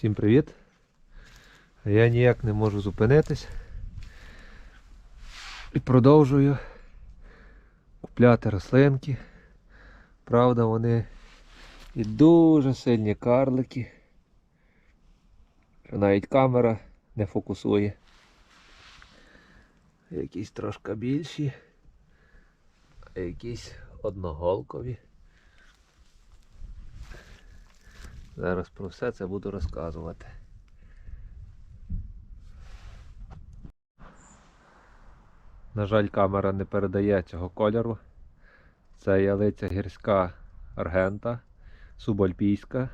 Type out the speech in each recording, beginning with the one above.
Всім привіт! Я ніяк не можу зупинитись і продовжую купляти рослинки. Правда, вони і дуже сильні карлики. Що навіть камера не фокусує. Якісь трошки більші, а якісь одноголкові. Зараз про все це буду розказувати. На жаль, камера не передає цього кольору. Це ялиця гірська аргента, субальпійська.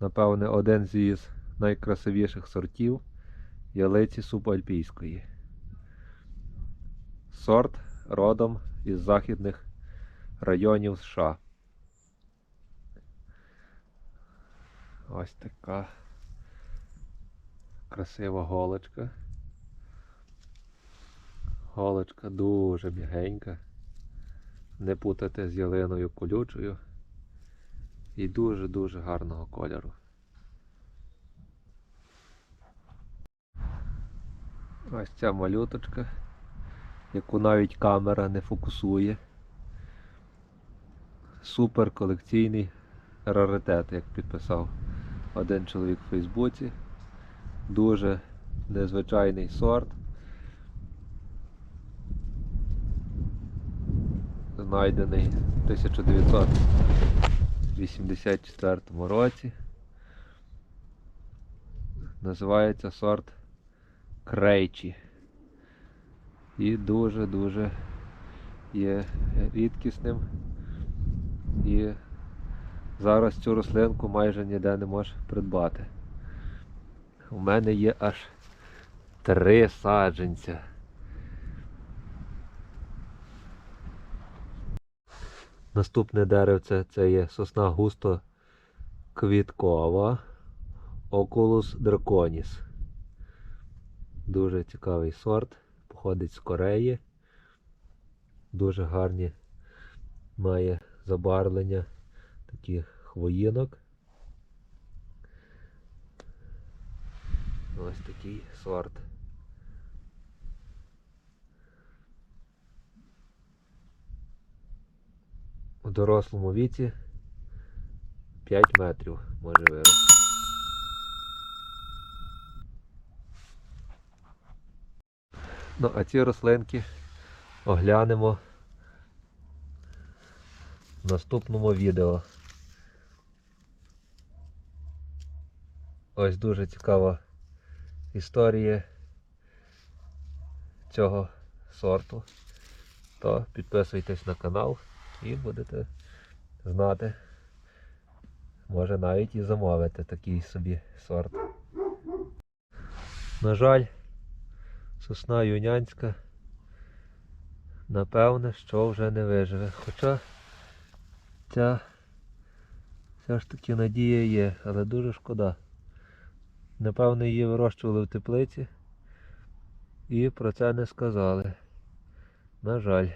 Напевне, один з найкрасивіших сортів ялиці субальпійської. Сорт родом із західних районів США. Ось така красива голочка. Голочка дуже м'ягенька. Не путати з ялиною колючою. І дуже-дуже гарного кольору. Ось ця малюточка, яку навіть камера не фокусує. Супер колекційний раритет, як підписав один чоловік в Фейсбуці. Дуже незвичайний сорт. Знайдений в 1984 році. Називається сорт Крейчі. І дуже-дуже є рідкісним. І Зараз цю рослинку майже ніде не можеш придбати. У мене є аж три саджанця. Наступне деревце це є сосна густо квіткова Oculus draconis. Дуже цікавий сорт, походить з Кореї. Дуже гарні має забарвлення таких хвоїнок. Ось такий сорт. У дорослому віці 5 метрів може вирости. Ну, а ці рослинки оглянемо в наступному відео. Ось дуже цікава історія цього сорту. То підписуйтесь на канал і будете знати. Може навіть і замовити такий собі сорт. На жаль, сосна юнянська, напевне, що вже не виживе. Хоча ця все ж таки надія є, але дуже шкода. Напевно, її вирощували в теплиці і про це не сказали. На жаль.